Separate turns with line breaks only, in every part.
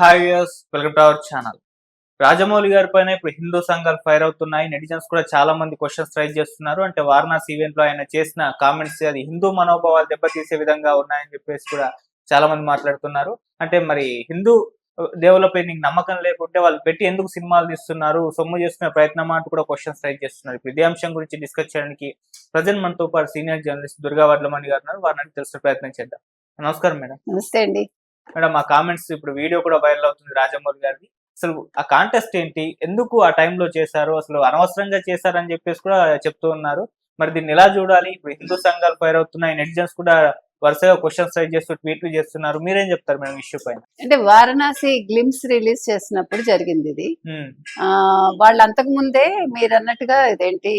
Hi yes welcome to our channel. Rajamouli గారి పైన ఇప్పుడు హిందూ సంఘాలు ఫైర్ అవుతున్నాయి. నెటిజన్స్ కూడా చాలా మంది క్వశ్చన్స్ ట్రై చేస్తున్నారు. అంటే వారణాసి ఈవెంట్లో ఆయన చేసిన కామెంట్స్ అది హిందూ మనోభావాలు దెబ్బతీసే విధంగా ఉన్నాయని చెప్పేసి కూడా చాలా మంది మాట్లాడుతున్నారు. అంటే మరి హిందూ దేవులపై నీకు నమ్మకం లేకుంటే వాళ్ళు పెట్టి ఎందుకు సినిమాలు తీస్తున్నారు? సొమ్ము చేసుకునే ప్రయత్నం అంటూ కూడా క్వశ్చన్స్ ట్రై చేస్తున్నారు. ఇప్పుడు ఇదే అంశం గురించి డిస్కస్ చేయడానికి ప్రజెంట్ మనతో పాటు సీనియర్ జర్నలిస్ట్ దుర్గా వడ్లమణి గారు ఉన్నారు. వారిని తెలుసుకునే ప్రయత్నం చేద్దాం. నమస్కారం మేడం.
నమస్తే అండి.
మేడం ఆ కామెంట్స్ ఇప్పుడు వీడియో కూడా వైరల్ అవుతుంది రాజమౌళి గారిది. అసలు ఆ కాంటెస్ట్ ఏంటి? ఎందుకు ఆ టైంలో చేశారు? అసలు అనవసరంగా చేశారని చెప్పేసి కూడా చెప్తూ ఉన్నారు. మరి దీన్ని ఎలా చూడాలి? ఇప్పుడు హిందూ సంఘాలు ఫైర్ అవుతున్నాయి. నెటిజన్స్ కూడా వరుసగా క్వశ్చన్స్ రైజ్ చేస్తూ ట్వీట్లు చేస్తున్నారు. మీరేం చెప్తారు మేడం ఇష్యూ పైన?
అంటే వారణాసి గ్లిమ్స్ రిలీజ్ చేసినప్పుడు జరిగింది ఇది. వాళ్ళు అంతకు ముందే మీరు అన్నట్టుగా ఇదేంటి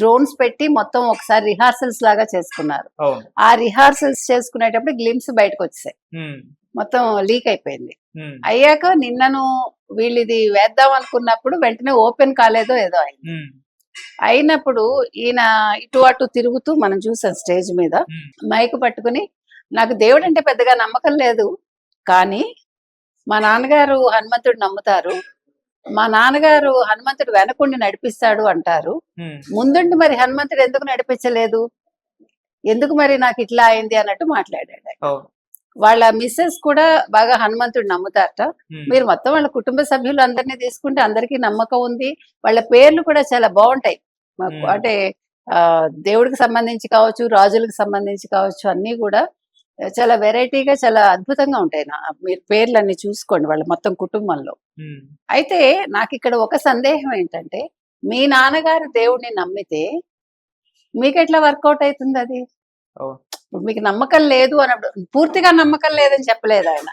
డ్రోన్స్ పెట్టి మొత్తం ఒకసారి రిహార్సల్స్ లాగా చేసుకున్నారు. ఆ రిహార్సల్స్ చేసుకునేటప్పుడు గ్లిమ్స్ బయటకు వచ్చాయి. మొత్తం లీక్ అయిపోయింది. అయ్యాక నిన్నను వీళ్ళు ఇది వేద్దాం అనుకున్నప్పుడు వెంటనే ఓపెన్ కాలేదో ఏదో అయింది. అయినప్పుడు ఈయన ఇటు అటు తిరుగుతూ మనం చూసాం స్టేజ్ మీద. మైక్ పట్టుకుని నాకు దేవుడు అంటే పెద్దగా నమ్మకం లేదు కానీ మా నాన్నగారు హనుమంతుడు నమ్ముతారు. మా నాన్నగారు హనుమంతుడు వెనకుండి నడిపిస్తాడు అంటారు. ముందుండి మరి హనుమంతుడు ఎందుకు నడిపించలేదు? ఎందుకు మరి నాకు ఇట్లా అయింది అన్నట్టు మాట్లాడాడు వాళ్ళ మిస్సెస్ కూడా బాగా హనుమంతుడు నమ్ముతారట. మీరు మొత్తం వాళ్ళ కుటుంబ సభ్యులు అందరినీ తీసుకుంటే అందరికీ నమ్మకం ఉంది. వాళ్ళ పేర్లు కూడా చాలా బాగుంటాయి. అంటే ఆ దేవుడికి సంబంధించి కావచ్చు రాజులకు సంబంధించి కావచ్చు అన్ని కూడా చాలా వెరైటీగా చాలా అద్భుతంగా ఉంటాయి నా మీరు పేర్లన్నీ చూసుకోండి వాళ్ళ మొత్తం కుటుంబంలో. అయితే నాకు ఇక్కడ ఒక సందేహం ఏంటంటే మీ నాన్నగారు దేవుడిని నమ్మితే మీకు ఎట్లా వర్కౌట్ అవుతుంది అది? ఇప్పుడు మీకు నమ్మకం లేదు అన్నప్పుడు పూర్తిగా నమ్మకం లేదని చెప్పలేదు ఆయన.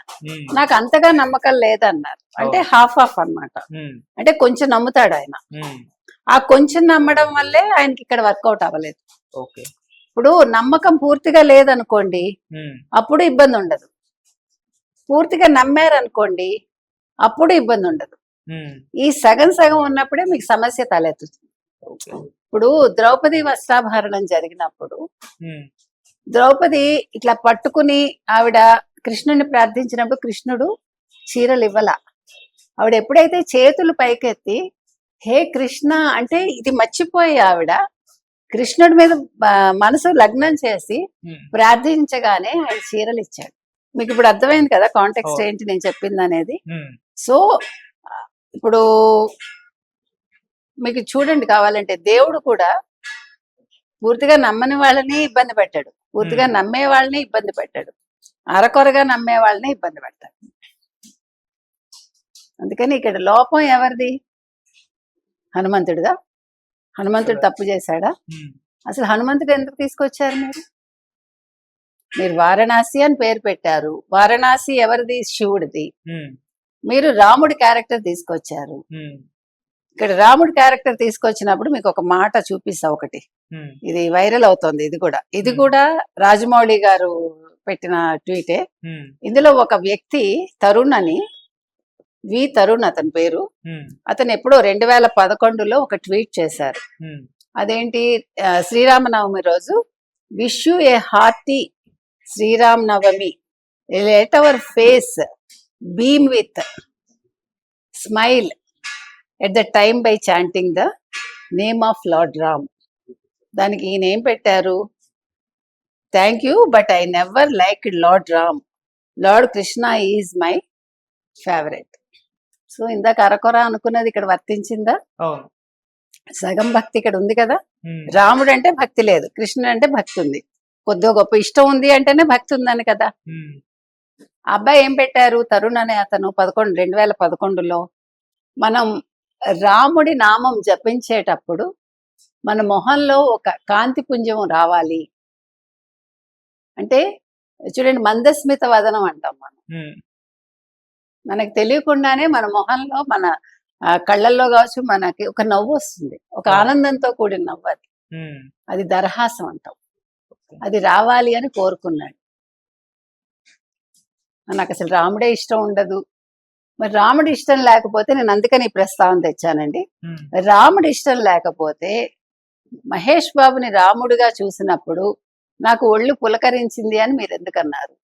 నాకు అంతగా నమ్మకం లేదన్నారు. అంటే హాఫ్ హాఫ్ అన్నమాట.
ఉమ్,
అంటే కొంచెం నమ్ముతాడు ఆయన. ఆ కొంచెం నమ్మడం వల్లే ఆయనకి ఇక్కడ వర్కౌట్ అవ్వలేదు.
ఓకే.
ఇప్పుడు నమ్మకం పూర్తిగా లేదనుకోండి అప్పుడు ఇబ్బంది ఉండదు. పూర్తిగా నమ్మారనుకోండి అప్పుడు ఇబ్బంది ఉండదు. ఈ సగం సగం ఉన్నప్పుడే మీకు సమస్య తలెత్తుతుంది. ఇప్పుడు ద్రౌపది వస్త్రాభరణం జరిగినప్పుడు ద్రౌపది ఇట్లా పట్టుకుని ఆవిడ కృష్ణుని ప్రార్థించినప్పుడు కృష్ణుడు చీరలు ఇవ్వల. ఆవిడ ఎప్పుడైతే చేతులు పైకెత్తి హే కృష్ణ అంటే ఇది మర్చిపోయి ఆవిడ కృష్ణుడి మీద మనసు లగ్నం చేసి ప్రార్థించగానే ఆయన చీరలు ఇచ్చాడు మీకు ఇప్పుడు అర్థమైంది కదా కాంటెక్స్ట్. ఏంటి నేను చెప్పింది అనేది సో ఇప్పుడు మీకు చూడండి కావాలంటే దేవుడు కూడా పూర్తిగా నమ్మని వాళ్ళని ఇబ్బంది పెట్టాడు. పూర్తిగా. నమ్మే వాళ్ళని ఇబ్బంది పెట్టాడు. అరకొరగా నమ్మే వాళ్ళని ఇబ్బంది పెడతాడు. అందుకని ఇక్కడ లోపం ఎవరిది? హనుమంతుడిదా? హనుమంతుడు తప్పు చేశాడా? అసలు హనుమంతుడు ఎందుకు తీసుకొచ్చారు మీరు? మీరు వారణాసి అని పేరు పెట్టారు. వారణాసి ఎవరిది? శివుడిది. మీరు రాముడి క్యారెక్టర్ తీసుకొచ్చారు. ఇక్కడ రాముడి క్యారెక్టర్ తీసుకొచ్చినప్పుడు మీకు ఒక మాట చూపిస్తా ఒకటి. ఇది వైరల్ అవుతోంది ఇది కూడా. ఇది. కూడా రాజమౌళి గారు పెట్టిన ట్వీటే. ఇందులో ఒక వ్యక్తి తరుణ్ అని వి తరుణ్ అతని పేరు. అతను ఎప్పుడో రెండు వేల పదకొండులో ఒక ట్వీట్ చేశారు. అదేంటి? శ్రీరామనవమి రోజు wish you a hearty Sriram Navami let our face beam with smile at the time by chanting the name of lord Ram దానికి ఈయన ఏం పెట్టారు? Thank you but I never like lord Ram lord Krishna is my favourite so ఇందాక అరకొర అనుకున్నది ఇక్కడ వర్తించిందా? సగం భక్తి ఇక్కడ ఉంది కదా? రాముడు అంటే భక్తి లేదు కృష్ణుడు అంటే భక్తి ఉంది. కొద్దిగా గొప్ప ఇష్టం ఉంది అంటేనే భక్తి ఉందని కదా? అబ్బాయి ఏం పెట్టారు? తరుణ్ అనే అతను పదకొండు రెండు వేల పదకొండులో మనం రాముడి నామం జపించేటప్పుడు మన మొహంలో ఒక కాంతి పుంజం రావాలి. అంటే చూడండి మందస్మిత వదనం అంటాం మనం. మనకు తెలియకుండానే మన మొహంలో మన కళ్ళల్లో కావచ్చు మనకి ఒక నవ్వు వస్తుంది. ఒక ఆనందంతో కూడిన నవ్వు అది. అది దరహాసం అంటాం. అది రావాలి అని కోరుకున్నాడు. నాకు అసలు రాముడే ఇష్టం ఉండదు. మరి రాముడి ఇష్టం లేకపోతే నేను అందుకని ఈ ప్రస్తావన తెచ్చానండి. రాముడి ఇష్టం లేకపోతే మహేష్ బాబుని రాముడిగా చూసినప్పుడు నాకు ఒళ్ళు పులకరించింది అని మీరు ఎందుకన్నారు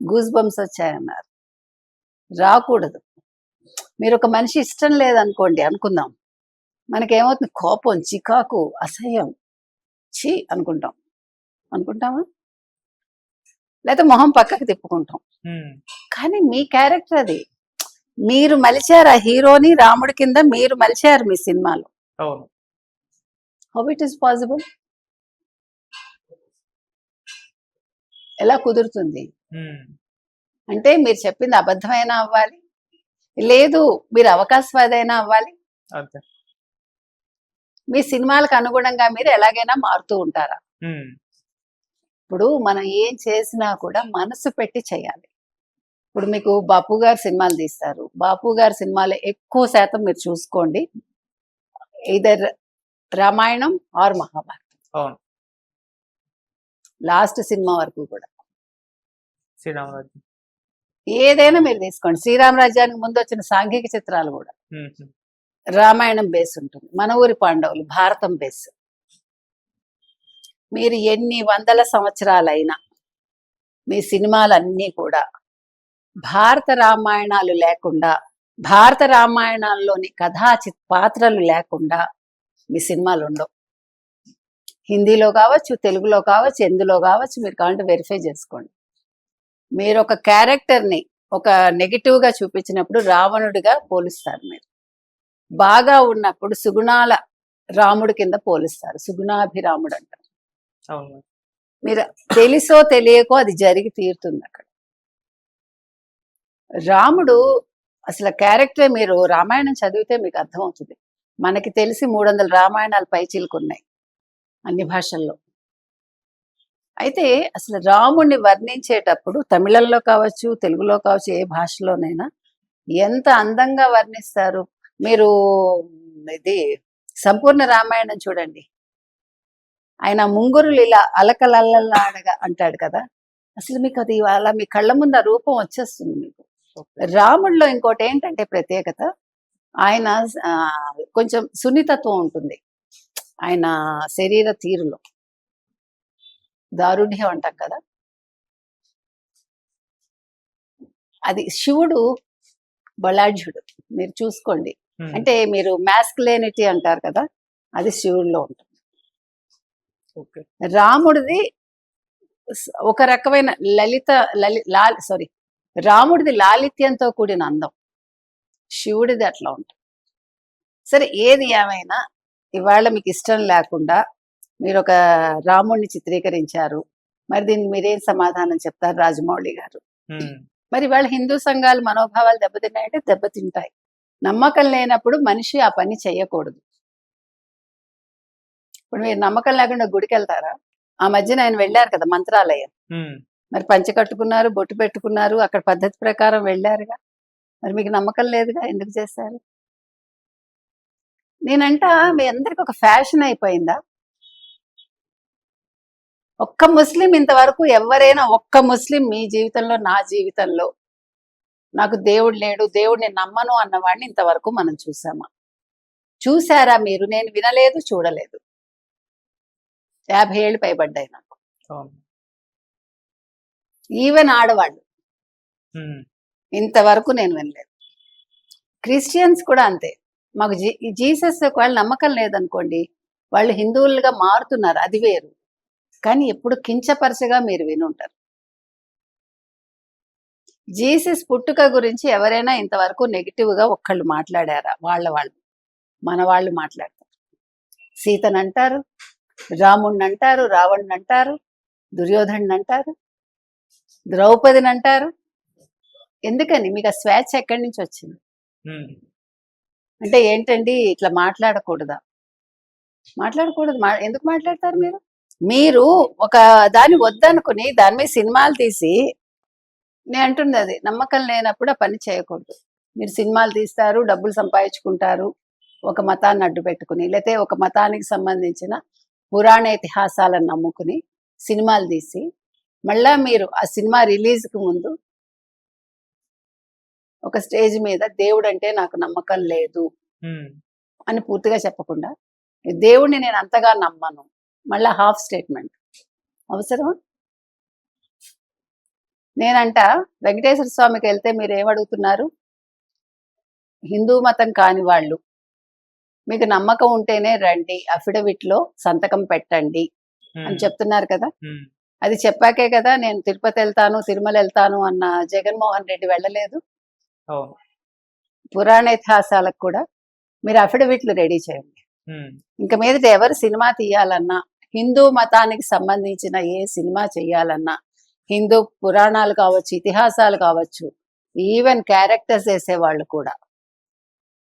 గూస్ బంప్స్ వచ్చాయన్నారు. రాకూడదు. మీరు ఒక మనిషి ఇష్టం లేదనుకోండి అనుకుందాం. మనకేమవుతుంది? కోపం చికాకు అసహ్యం. ఛీ! అనుకుంటాం. అనుకుంటామా? లేకపోతే మొహం పక్కకి తిప్పుకుంటాం. కానీ మీ క్యారెక్టర్ అది. మీరు మలిచారు ఆ హీరోని రాముడి కింద మీరు మలిచారు మీ సినిమాలో. How it is possible? ఎలా కుదురుతుంది? అంటే మీరు చెప్పింది అబద్ధమైనా అవ్వాలి. లేదు మీరు అవకాశవాదైనా అవ్వాలి. మీ సినిమాలకు అనుగుణంగా మీరు ఎలాగైనా మారుతూ ఉంటారా? ఇప్పుడు మనం ఏం చేసినా కూడా మనసు పెట్టి చేయాలి. ఇప్పుడు మీకు బాపు గారు సినిమాలు తీస్తారు. బాపు గారి సినిమాలు ఎక్కువ శాతం మీరు చూసుకోండి. Either Ramayanam or Mahabharatam. Last cinema వరకు కూడా. ఏదైనా మీరు తీసుకోండి. శ్రీరామరాజ్యానికి ముందు వచ్చిన సాంఘిక చిత్రాలు కూడా. రామాయణం బేస్ ఉంటుంది. మన ఊరి పాండవులు భారతం బేస్. మీరు ఎన్ని వందల సంవత్సరాలైనా మీ సినిమాలన్నీ కూడా భారత రామాయణాలు లేకుండా భారత రామాయణాల్లోని కథా చి- పాత్రలు లేకుండా మీ సినిమాలు ఉండవు. హిందీలో కావచ్చు తెలుగులో కావచ్చు ఎందులో కావచ్చు మీరు కావాలంటే వెరిఫై చేసుకోండి. మీరు ఒక క్యారెక్టర్ని ఒక నెగిటివ్గా చూపించినప్పుడు రావణుడిగా పోలుస్తారు మీరు. బాగా ఉన్నప్పుడు సుగుణాల రాముడి కింద పోలిస్తారు. సుగుణాభిరాముడు అంటారు మీరు తెలుసో తెలియకో అది జరిగి తీరుతుంది అక్కడ. రాముడు అసలు క్యారెక్టర్ మీరు రామాయణం చదివితే మీకు అర్థమవుతుంది. మనకి తెలిసి మూడు వందల రామాయణాలు పైచీలుకున్నాయి అన్ని భాషల్లో. అయితే అసలు రాముడిని వర్ణించేటప్పుడు తమిళంలో కావచ్చు తెలుగులో కావచ్చు ఏ భాషలోనైనా ఎంత అందంగా వర్ణిస్తారు? మీరు ఇది సంపూర్ణ రామాయణం చూడండి. ఆయన ముంగురులు ఇలా అలకలల్లలాడగా అంటాడు కదా. అసలు మీకు అది అలా మీ కళ్ళ ముందు ఆ రూపం వచ్చేస్తుంది మీకు. రాముడిలో ఇంకోటి ఏంటంటే ప్రత్యేకత ఆయన కొంచెం సున్నితత్వం ఉంటుంది. ఆయన శరీర తీరులో. దారుఢ్యం అంటాం కదా. అది శివుడు బలాఢ్యుడు. మీరు చూసుకోండి. అంటే మీరు మ్యాస్కులేనిటీ అంటారు కదా అది శివుడిలో ఉంటుంది. రాముడిది ఒక రకమైన లలిత లలి లాల్ సారీ రాముడిది లాలిత్యంతో కూడిన అందం. శివుడిది అట్లా ఉంటుంది. సరే ఏది ఏమైనా ఇవాళ మీకు ఇష్టం లేకుండా మీరు ఒక రాముడిని చిత్రీకరించారు. మరి దీన్ని మీరేం సమాధానం చెప్తారు రాజమౌళి గారు? మరి వాళ్ళ హిందూ సంఘాలు మనోభావాలు దెబ్బతిన్నాయంటే దెబ్బతింటాయి. నమ్మకం లేనప్పుడు మనిషి ఆ పని చేయకూడదు. ఇప్పుడు మీరు నమ్మకం లేకుండా గుడికి వెళ్తారా ఆ మధ్యన ఆయన వెళ్ళారు కదా మంత్రాలయం. మరి పంచె కట్టుకున్నారు బొట్టు పెట్టుకున్నారు అక్కడ పద్ధతి ప్రకారం వెళ్ళారుగా. మరి మీకు నమ్మకం లేదుగా? ఎందుకు చేశారు? నేనంట మీ అందరికి ఒక ఫ్యాషన్ అయిపోయిందా? ఒక్క ముస్లిం ఇంతవరకు ఎవరైనా ఒక్క ముస్లిం మీ జీవితంలో నా జీవితంలో నాకు దేవుడు లేడు దేవుడిని నమ్మను అన్నవాడిని ఇంతవరకు మనం చూసామా? చూసారా మీరు? నేను వినలేదు చూడలేదు. యాభై ఏళ్ళు పైబడ్డాయి నాకు. ఈవెన్ ఆడవాళ్ళు. ఇంతవరకు నేను వినలేదు. క్రిస్టియన్స్ కూడా అంతే. మాకు జీ జీసస్ ఒకవేళ నమ్మకం లేదనుకోండి వాళ్ళు హిందువులుగా మారుతున్నారు అది వేరు. కానీ ఎప్పుడు కించపరచగా మీరు వినుంటారు. జీసస్ పుట్టుక గురించి ఎవరైనా ఇంతవరకు నెగిటివ్గా ఒక్కళ్ళు మాట్లాడారా? వాళ్ళ వాళ్ళు. మన వాళ్ళు మాట్లాడతారు. సీతను అంటారు రాముణ్ణి అంటారు రావణ్ణి అంటారు దుర్యోధన్ అంటారు ద్రౌపదిని అంటారు ఎందుకని? మీకు ఆ స్వేచ్ఛ ఎక్కడి నుంచి వచ్చింది? అంటే ఏంటండి? ఇట్లా మాట్లాడకూడదా? మాట్లాడకూడదు. మా- ఎందుకు మాట్లాడతారు మీరు? మీరు ఒక దాన్ని వద్దనుకుని దాని మీద సినిమాలు తీసి నేను అంటుంది అది నమ్మకం లేనప్పుడు ఆ పని చేయకూడదు. మీరు సినిమాలు తీస్తారు డబ్బులు సంపాదించుకుంటారు ఒక మతాన్ని అడ్డు పెట్టుకుని లేకపోతే ఒక మతానికి సంబంధించిన పురాణ ఇతిహాసాలను నమ్ముకుని సినిమాలు తీసి మళ్ళా మీరు ఆ సినిమా రిలీజ్కి ముందు ఒక స్టేజ్ మీద దేవుడు అంటే నాకు నమ్మకం లేదు అని పూర్తిగా చెప్పకుండా దేవుడిని నేను అంతగా నమ్మను. మళ్ళా హాఫ్ స్టేట్మెంట్. అవసరమా? నేనంట వెంకటేశ్వర స్వామికి వెళ్తే మీరు ఏమడుగుతున్నారు హిందూ మతం కాని వాళ్ళు మీకు నమ్మకం ఉంటేనే రండి అఫిడవిట్లో సంతకం పెట్టండి అని చెప్తున్నారు కదా? అది చెప్పాకే కదా నేను తిరుపతి వెళ్తాను తిరుమల వెళ్తాను అన్న జగన్మోహన్ రెడ్డి వెళ్ళలేదు? పురాణ ఇతిహాసాలకు కూడా మీరు అఫిడవిట్లు రెడీ చేయండి. ఇంక మీదట ఎవరు సినిమా తీయాలన్నా హిందూ మతానికి సంబంధించిన ఏ సినిమా చేయాలన్నా హిందూ పురాణాలు కావచ్చు ఇతిహాసాలు కావచ్చు ఈవెన్ క్యారెక్టర్స్ వేసేవాళ్ళు కూడా.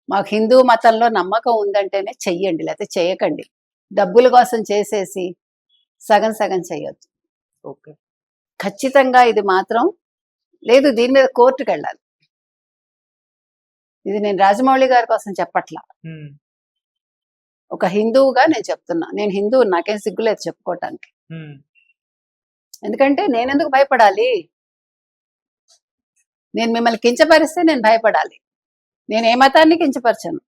మాకు హిందూ మతంలో నమ్మకం ఉందంటేనే చెయ్యండి లేకపోతే చేయకండి. డబ్బుల కోసం చేసేసి సగం సగం చేయొద్దు.
ఓకే.
ఖచ్చితంగా ఇది మాత్రం లేదు దీని మీద కోర్టుకు వెళ్ళాలి ఇది నేను రాజమౌళి గారి కోసం చెప్పట్లా. ఒక హిందువుగా నేను చెప్తున్నా. నేను హిందువు నాకేం సిగ్గులేదు చెప్పుకోవటానికి. ఎందుకంటే నేను ఎందుకు భయపడాలి? నేను మిమ్మల్ని కించపరిస్తే నేను భయపడాలి. నేను ఏ మతాన్ని కించపరచను?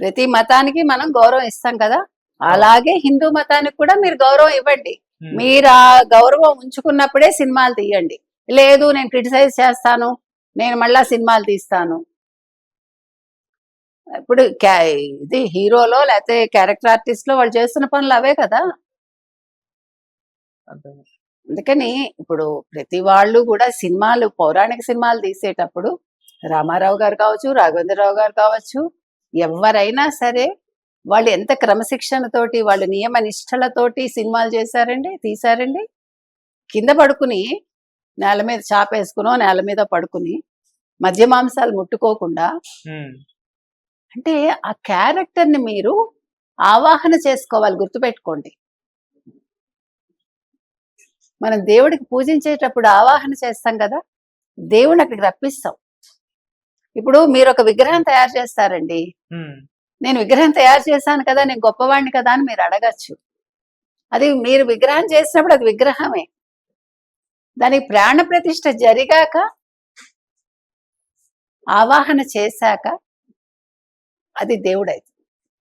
ప్రతి మతానికి మనం గౌరవం ఇస్తాం కదా? అలాగే హిందూ మతానికి కూడా మీరు గౌరవం ఇవ్వండి. మీరు ఆ గౌరవం ఉంచుకున్నప్పుడే సినిమాలు తీయండి. లేదు నేను క్రిటిసైజ్ చేస్తాను. నేను మళ్ళా సినిమాలు తీస్తాను. ఇప్పుడు ఇది హీరోలో లేకపోతే క్యారెక్టర్ ఆర్టిస్ట్లో వాళ్ళు చేస్తున్న పనులు అవే కదా. అందుకని ఇప్పుడు ప్రతి వాళ్ళు కూడా సినిమాలు పౌరాణిక సినిమాలు తీసేటప్పుడు రామారావు గారు కావచ్చు రాఘవేంద్రరావు గారు కావచ్చు ఎవరైనా సరే వాళ్ళు ఎంత క్రమశిక్షణతోటి వాళ్ళు నియమ నిష్టలతోటి సినిమాలు చేశారండి తీశారండి? కింద పడుకుని నేల మీద చాపేసుకునో నేల మీద పడుకుని మధ్య మాంసాలు ముట్టుకోకుండా అంటే ఆ క్యారెక్టర్ని మీరు ఆవాహన చేసుకోవాలి గుర్తుపెట్టుకోండి. మనం దేవుడికి పూజించేటప్పుడు ఆవాహన చేస్తాం కదా దేవుని అక్కడికి రప్పిస్తాం. ఇప్పుడు మీరు ఒక విగ్రహం తయారు చేస్తారండి. నేను విగ్రహం తయారు చేశాను కదా నేను గొప్పవాడిని కదా అని మీరు అడగచ్చు. అది మీరు విగ్రహం చేసినప్పుడు అది విగ్రహమే. దానికి ప్రాణ ప్రతిష్ఠ జరిగాక ఆవాహన చేశాక అది దేవుడైతే.